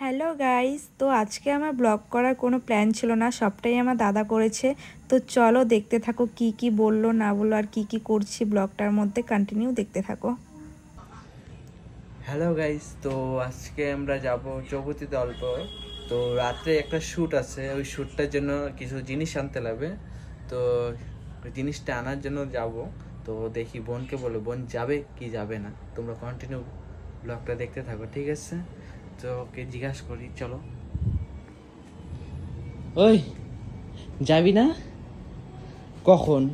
Hello guys তো আজকে আমার ব্লগ করার কোনো প্ল্যান ছিল না, সবটাই আমার দাদা করেছে। তো চলো দেখতে থাকো কি কি বলল, না বলল, আর কি কি করছি ব্লগটার মধ্যে। কন্টিনিউ দেখতে থাকো। হ্যালো গাইস তো আজকে আমরা যাব চৌপতিতে অল্প তো রাত্রে একটা শ্যুট আছে। ওই শ্যুটটার জন্য কিছু জিনিস আনতে লাগবে। তো জিনিসটা আনার জন্য যাব। তো দেখি বোনকে বলো, বোন যাবে কি যাবে না? তোমরা কন্টিনিউ ব্লগটা দেখতে থাকো, ঠিক আছে? তো ওকে জিজ্ঞাসা করি চলো। ওই যাবি না? কখন?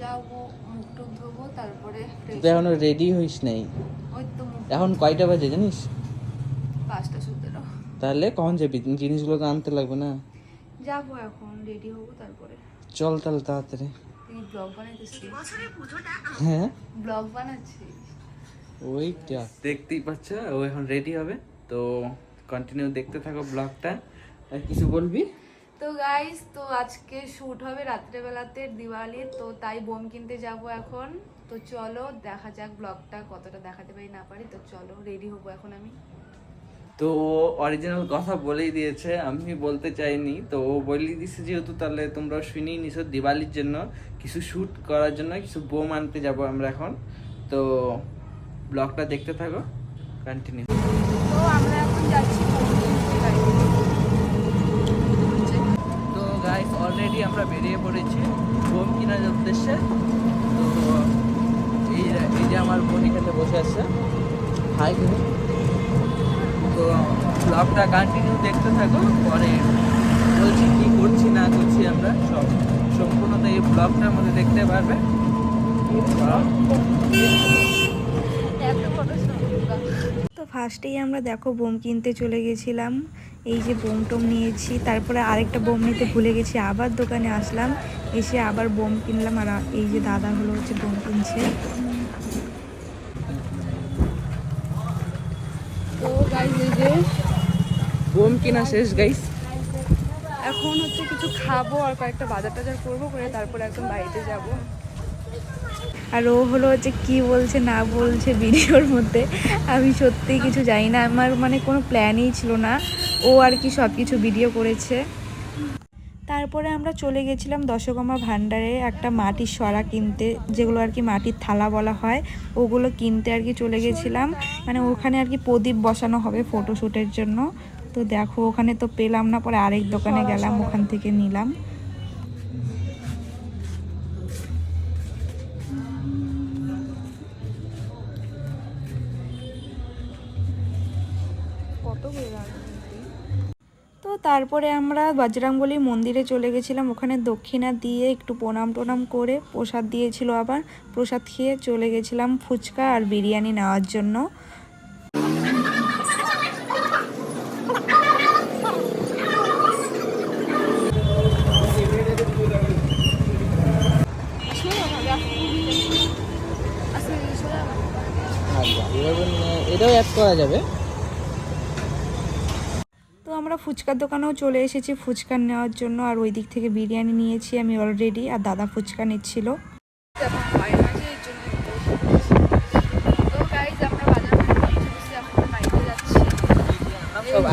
যাব মুখ টুক ধোবো তারপরে তুই এখনও রেডি হইস নাই? এখন কয়টা বাজে জানিস? পাঁচটা সতেরো। তাহলে কখন যাবি? জিনিসগুলো তো আনতে লাগবে না? যাব এখন রেডি হব তারপরে। চল তাহলে তাড়াতাড়ি। ব্লগ হ্যাঁ? ব্লগ বানাচ্ছিস? ওইটা দেখতেই পাচ্ছ ও এখন রেডি হবে। তো কন্টিনিউ দেখতে থাকো ব্লগটা আর কিছু বলবি? তো গাইস তো আজকে শ্যুট হবে রাত্রেবেলাতে দিওয়ালির তো তাই বোম কিনতে যাব এখন। তো চলো দেখা যাক ব্লগটা কতটা দেখাতে পারি না পারি। তো চলো রেডি হব এখন আমি। তো অরিজিনাল কথা বলেই দিয়েছে আমি বলতে চাইনি। তো ও বলেই দিছে যেহেতু তাহলে তোমরা শুনেই নিছো দিওয়ালির জন্য। কিছু শ্যুট করার জন্য কিছু বোম আনতে যাব আমরা এখন। তো ব্লগটা দেখতে থাকো কন্টিনিউ তো আমরা এখন যাচ্ছি তো গাইস অলরেডি আমরা বেরিয়ে পড়েছি বোম কেনার উদ্দেশ্যে। তো এই এই যে আমার বোন এখানে বসে আছে। হাই তো ব্লগটা কন্টিনিউ দেখতে থাকো পরে বলছি কি করছি না করছি আমরা সব সম্পূর্ণত এই ব্লগটার মধ্যে দেখতে পারবে। ফার্স্টেই আমরা দেখো বোম কিনতে চলে গেছিলাম। এই যে বোম টোম নিয়েছি তারপরে আরেকটা বোম নিতে ভুলে গেছি আবার দোকানে আসলাম এসে আবার বোম কিনলাম আর এই যে দাদা হলো হচ্ছে বোম কিনছে। তো গাইস এই যে বোম কিনা শেষ গাইস এখন হচ্ছে কিছু খাব আর কয়েকটা বাজার টাজার করব করে তারপরে একদম বাড়িতে যাব। আর ও হলো হচ্ছে কি বলছে, না বলছে ভিডিওর মধ্যে, আমি সত্যি কিছু জানি না, আমার মানে কোনো প্ল্যানই ছিল না, ও আর কি সব কিছু ভিডিও করেছে। তারপরে আমরা চলে গেছিলাম দশকমা ভাণ্ডারে একটা মাটির সরা কিনতে, যেগুলো আর কি মাটির থালা বলা হয়, ওগুলো কিনতে আর কি চলে গেছিলাম। মানে ওখানে আর কি প্রদীপ বসানো হবে ফটোশ্যুটের জন্য। তো দেখো, ওখানে তো পেলাম না, পরে আরেক দোকানে গেলাম, ওখান থেকে নিলাম। তো তারপরে আমরা বজরংবলী মন্দিরে চলে গেছিলাম। ওখানে দক্ষিণা দিয়ে একটু প্রণাম টোনাম করে প্রসাদ দিয়েছিল আবার। প্রসাদ খেয়ে চলে গেছিলাম ফুচকা আর বিরিয়ানি নেওয়ার জন্য। এটাও অ্যাড করা যাবে। আমরা ফুচকার দোকানেও চলে এসেছি ফুচকা নেওয়ার জন্য। আর ওই দিক থেকে বিরিয়ানি নিয়েছি আমি অলরেডি আর দাদা ফুচকা নিচ্ছিল। সব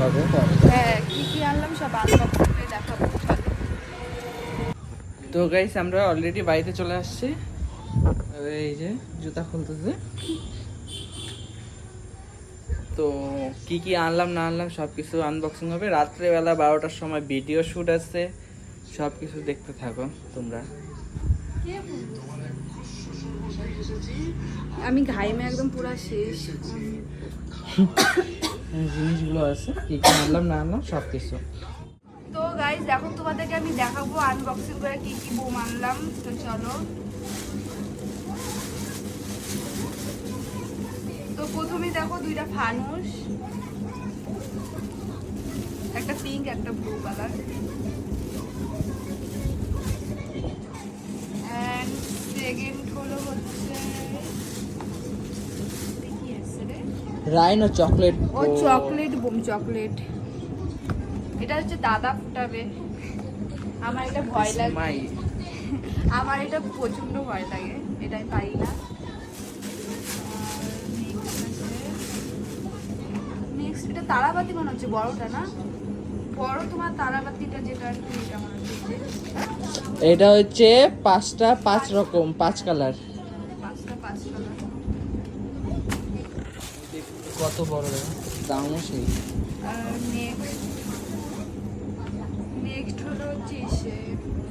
হবে হ্যাঁ আনলাম সব তো গাইস আমরা অলরেডি বাড়িতে চলে আসছি। এই যে জুতা খুলতেছে। তো কি কি আনলাম না আনলাম সব কিছু আনবক্সিং হবে। রাত্রেবেলা বারোটার সময় ভিডিও শ্যুট আছে সব কিছু দেখতে থাকো তোমরা। আমি ঘাইমে একদম পুরো শেষ। জিনিসগুলো আছে কি কি আনলাম না আনলাম সব কিছু তো গাইজ এখন তোমাদেরকে আমি দেখাবো আনবক্সিং করে কি কি বোম আনলাম। তো চলো তো প্রথমে দেখো দুইটা ফানুস একটা পিঙ্ক একটা ব্লু কালার সেকেন্ড হলো হচ্ছে রাইনো চকলেট ও চকলেট বোম চকলেট এটা হচ্ছে দাদা ফুটাবে। আমার এটা ভয় লাগে। আমার এটা প্রচণ্ড ভয় লাগে। এটা আমি পারি না নেক্সট এটা তারাবাতি মনে হচ্ছে বড়টা না? বড় তোমার তারাবাতিটা যেটা আর কি এটা মনে হচ্ছে এটা হচ্ছে পাঁচটা পাঁচ রকম পাঁচ কালার। পাঁচটা পাঁচ কালার। কত বড় দামও সেই। নেক্সট হলো হচ্ছে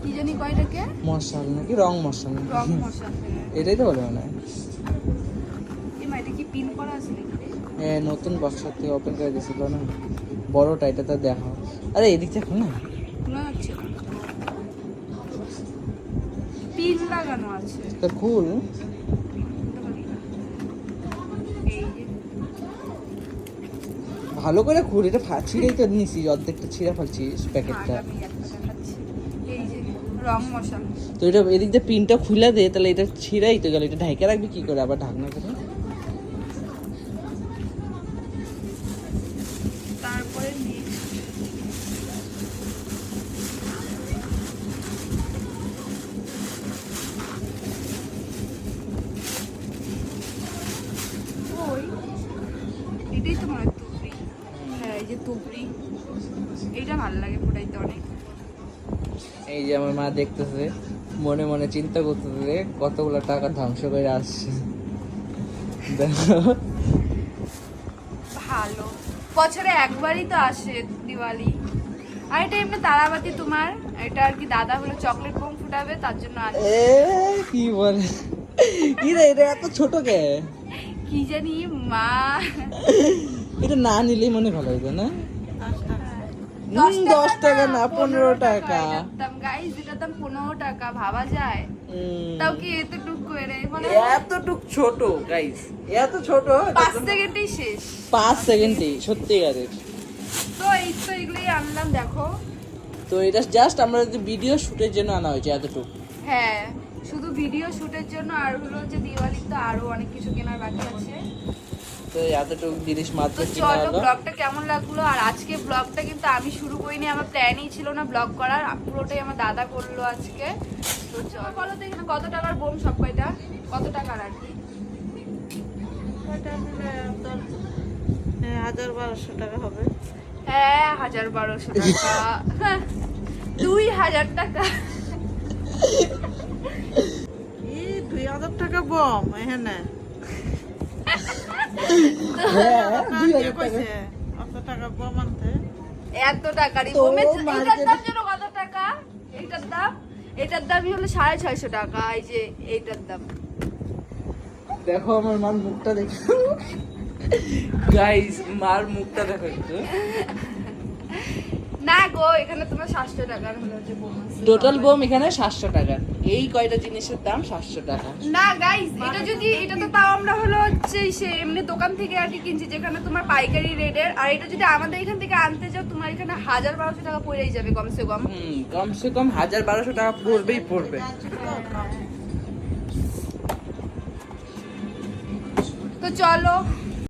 কি জানি কয়টাকে মশাল নাকি? রং মশাল রং মশলা এটাই তো বলে মনে হয়। এই কি পিন করা আছে নাকি? নতুন বক্সার থেকে ওপেন করে দিয়েছিল না? বড়টা এটা তো দেখো। আরে এদিক দেখো না? না পিন লাগানো আছে। তো খুল। ভালো করে খুল এটা ছিঁড়েই তো নিছি অর্ধেকটা ছিঁড়ে ফেলছিস প্যাকেটটা। আগামী একটা দেখাচ্ছি এই যে রং মশলা। তো এটা এদিক দিয়ে পিনটা খুলে দে তাহলে এটা ছিঁড়াই তো গেল এটা ঢাইকে রাখবি কি করে? আবার ঢাকনা করে তারপরে নেক্সট ওই এটাই তো মনে হয় তুবড়ি হ্যাঁ এই যে তুবড়ি এইটা ভালো লাগে ফোটাইতে অনেক এই যে আমার মা দেখতেছে মনে মনে চিন্তা করতেছে কতগুলো টাকা ধ্বংস করে আসছে। ভালো। বছরে একবারই তো আসে দিওয়ালি। আর এটা এমনি তারাবাতি তোমার? এটা আর কি দাদা হলো চকলেট বোম ফুটাবে তার জন্য আসে। কি বলে? কি রে এটা এত ছোট কে? কি জানি মা। এটা না নিলেই মনে ভালো হতো না? দশ টাকা না পনেরো টাকা দাম গাইস এটার দাম পনেরো টাকা ভাবা যায়। তাও কি এতটুক করে? মানে এতটুক ছোট গাইস এত ছোট পাঁচ সেকেন্ডেই শেষ। পাঁচ সেকেন্ডে সত্যিকারের তো এই তো এগুলোই আনলাম দেখো। তো এটা জাস্ট আমরা ভিডিও শুটের জন্য আনা হয়েছে এতটুকু। হ্যাঁ শুধু ভিডিও শুটের জন্য আর হলো যে দিওয়ালির তো আরও অনেক কিছু কেনার বাকি আছে। তো এতটুকু জিনিস মাত্র চলো ব্লগটা কেমন লাগল? আর আজকে ব্লগটা কিন্তু আমি শুরু করিনি আমার প্ল্যানই ছিল না ব্লগ করার পুরোটাই আমার দাদা করল আজকে। তো চলো বলো তো এখানে কত টাকার বোম সব কয়টা কত টাকার আর কি? হাজার বারোশো টাকা হবে। হ্যাঁ হাজার বারোশো টাকা। হ্যাঁ, দুই হাজার টাকা। এই দুই হাজার টাকা বম এখানে। হ্যাঁ টাকা এটার দাম যেন কত টাকা? এইটার দাম? এটার দামই হলো সাড়ে ছয়শো টাকা এই যে এইটার দাম। দেখো আমার মার মুখটা দেখো। গাইস মার মুখটা দেখো একটু। না গো এখানে তোমার সাতশো টাকার হলো যে বোম টোটাল বোম এখানে সাতশো টাকা। এই কয়টা জিনিসের দাম? সাতশো টাকা। না গাইস এটা যদি এটা তো তাও আমরা হলো হচ্ছে সে এমনি দোকান থেকে আর কি কিনছি যেখানে তোমার পাইকারি রেটের। আর এটা যদি আমাদের এখান থেকে আনতে যাও তোমার এখানে হাজার বারোশো টাকা পড়েই যাবে কমসে কম। হুম কমসে কম হাজার বারোশো টাকা পড়বেই পড়বে। তো চলো